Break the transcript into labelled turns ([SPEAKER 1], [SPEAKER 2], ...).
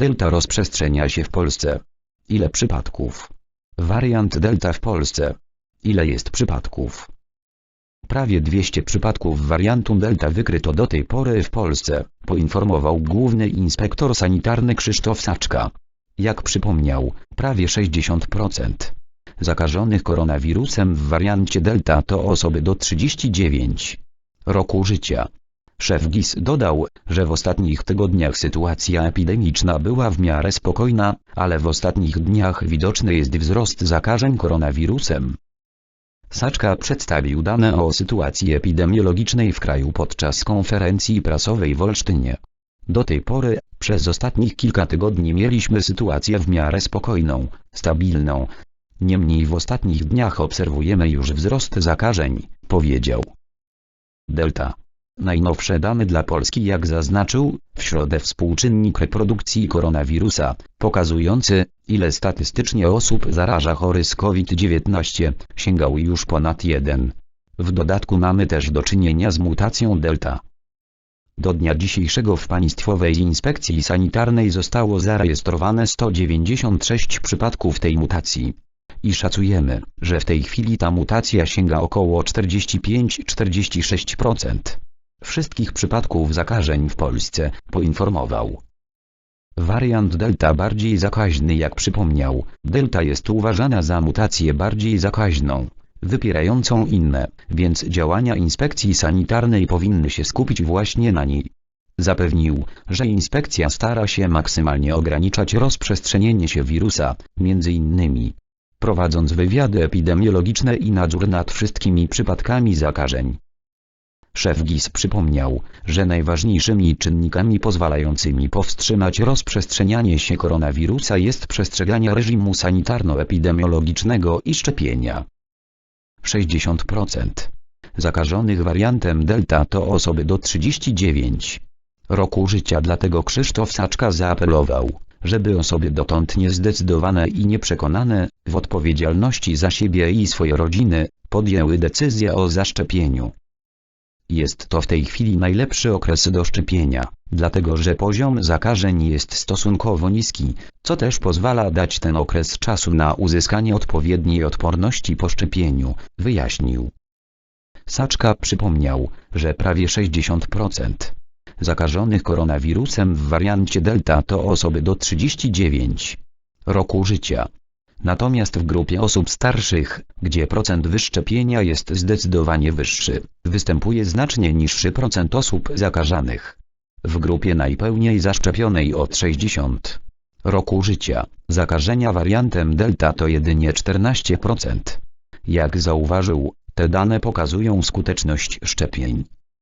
[SPEAKER 1] Delta rozprzestrzenia się w Polsce. Ile przypadków? Wariant Delta w Polsce. Ile jest przypadków? Prawie 200 przypadków wariantu Delta wykryto do tej pory w Polsce, poinformował główny inspektor sanitarny Krzysztof Saczka. Jak przypomniał, prawie 60% zakażonych koronawirusem w wariancie Delta to osoby do 39 roku życia. Szef GIS dodał, że w ostatnich tygodniach sytuacja epidemiczna była w miarę spokojna, ale w ostatnich dniach widoczny jest wzrost zakażeń koronawirusem. Saczka przedstawił dane o sytuacji epidemiologicznej w kraju podczas konferencji prasowej w Olsztynie. Do tej pory, przez ostatnich kilka tygodni mieliśmy sytuację w miarę spokojną, stabilną. Niemniej w ostatnich dniach obserwujemy już wzrost zakażeń, powiedział. Delta. Najnowsze dane dla Polski jak zaznaczył, w środę współczynnik reprodukcji koronawirusa, pokazujący, ile statystycznie osób zaraża chory z COVID-19, sięgał już ponad 1. W dodatku mamy też do czynienia z mutacją delta. Do dnia dzisiejszego w Państwowej Inspekcji Sanitarnej zostało zarejestrowane 196 przypadków tej mutacji. I szacujemy, że w tej chwili ta mutacja sięga około 45-46% wszystkich przypadków zakażeń w Polsce, poinformował. Wariant Delta bardziej zakaźny jak przypomniał, Delta jest uważana za mutację bardziej zakaźną, wypierającą inne, więc działania inspekcji sanitarnej powinny się skupić właśnie na niej. Zapewnił, że inspekcja stara się maksymalnie ograniczać rozprzestrzenienie się wirusa, między innymi prowadząc wywiady epidemiologiczne i nadzór nad wszystkimi przypadkami zakażeń. Szef GIS przypomniał, że najważniejszymi czynnikami pozwalającymi powstrzymać rozprzestrzenianie się koronawirusa jest przestrzeganie reżimu sanitarno-epidemiologicznego i szczepienia. 60% zakażonych wariantem Delta to osoby do 39 roku życia dlatego Krzysztof Saczka zaapelował, żeby osoby dotąd niezdecydowane i nieprzekonane, w odpowiedzialności za siebie i swoje rodziny, podjęły decyzję o zaszczepieniu. Jest to w tej chwili najlepszy okres do szczepienia, dlatego że poziom zakażeń jest stosunkowo niski, co też pozwala dać ten okres czasu na uzyskanie odpowiedniej odporności po szczepieniu, wyjaśnił. Saczka przypomniał, że prawie 60% zakażonych koronawirusem w wariancie Delta to osoby do 39 roku życia. Natomiast w grupie osób starszych, gdzie procent wyszczepienia jest zdecydowanie wyższy, występuje znacznie niższy procent osób zakażanych. W grupie najpełniej zaszczepionej od 60 roku życia, zakażenia wariantem Delta to jedynie 14%. Jak zauważył, te dane pokazują skuteczność szczepień.